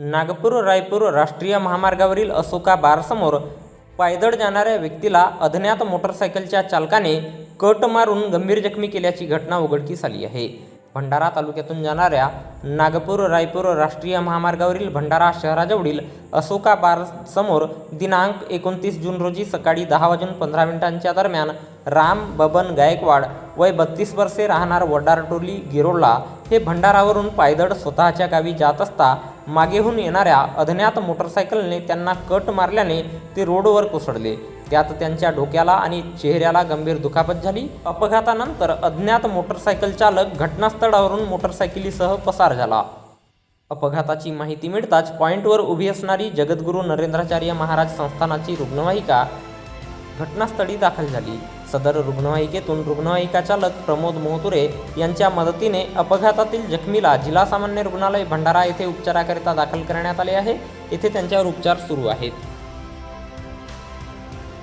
नागपूर रायपूर राष्ट्रीय महामार्गावरील अशोका बारसमोर पायदळ जाणाऱ्या व्यक्तीला अज्ञात मोटरसायकलच्या चालकाने कट मारून गंभीर जखमी केल्याची घटना उघडकीस आली आहे. भंडारा तालुक्यातून जाणाऱ्या नागपूर रायपूर राष्ट्रीय महामार्गावरील भंडारा शहराजवळील अशोका बार समोर दिनांक एकोणतीस जून रोजी सकाळी दहा वाजून पंधरा मिनिटांच्या दरम्यान राम बबन गायकवाड वय बत्तीस वर्षे राहणार वडारटोली गिरोला हे भंडारावरून पायदळ स्वतःच्या गावी जात असता मागेहून येणाऱ्या अज्ञात मोटरसायकलने त्यांना कट मारल्याने ते रोडवर कोसळले. त्यात त्यांच्या डोक्याला आणि चेहऱ्याला गंभीर दुखापत झाली. अपघातानंतर अज्ञात मोटरसायकल चालक घटनास्थळावरून मोटरसायकलीसह पसार झाला. अपघाताची माहिती मिळताच पॉईंटवर उभी असणारी जगद्गुरू नरेंद्राचार्य महाराज संस्थानाची रुग्णवाहिका घटनास्थळी दाखल झाली. सदर रुग्णवाहिकेतून रुग्णवाहिका चालक प्रमोद मोहतुरे यांच्या मदतीने अपघातातील जखमीला जिल्हा सामान्य रुग्णालय भंडारा येथे उपचाराकरिता दाखल करण्यात आले आहे. येथे त्यांच्यावर उपचार सुरू आहेत.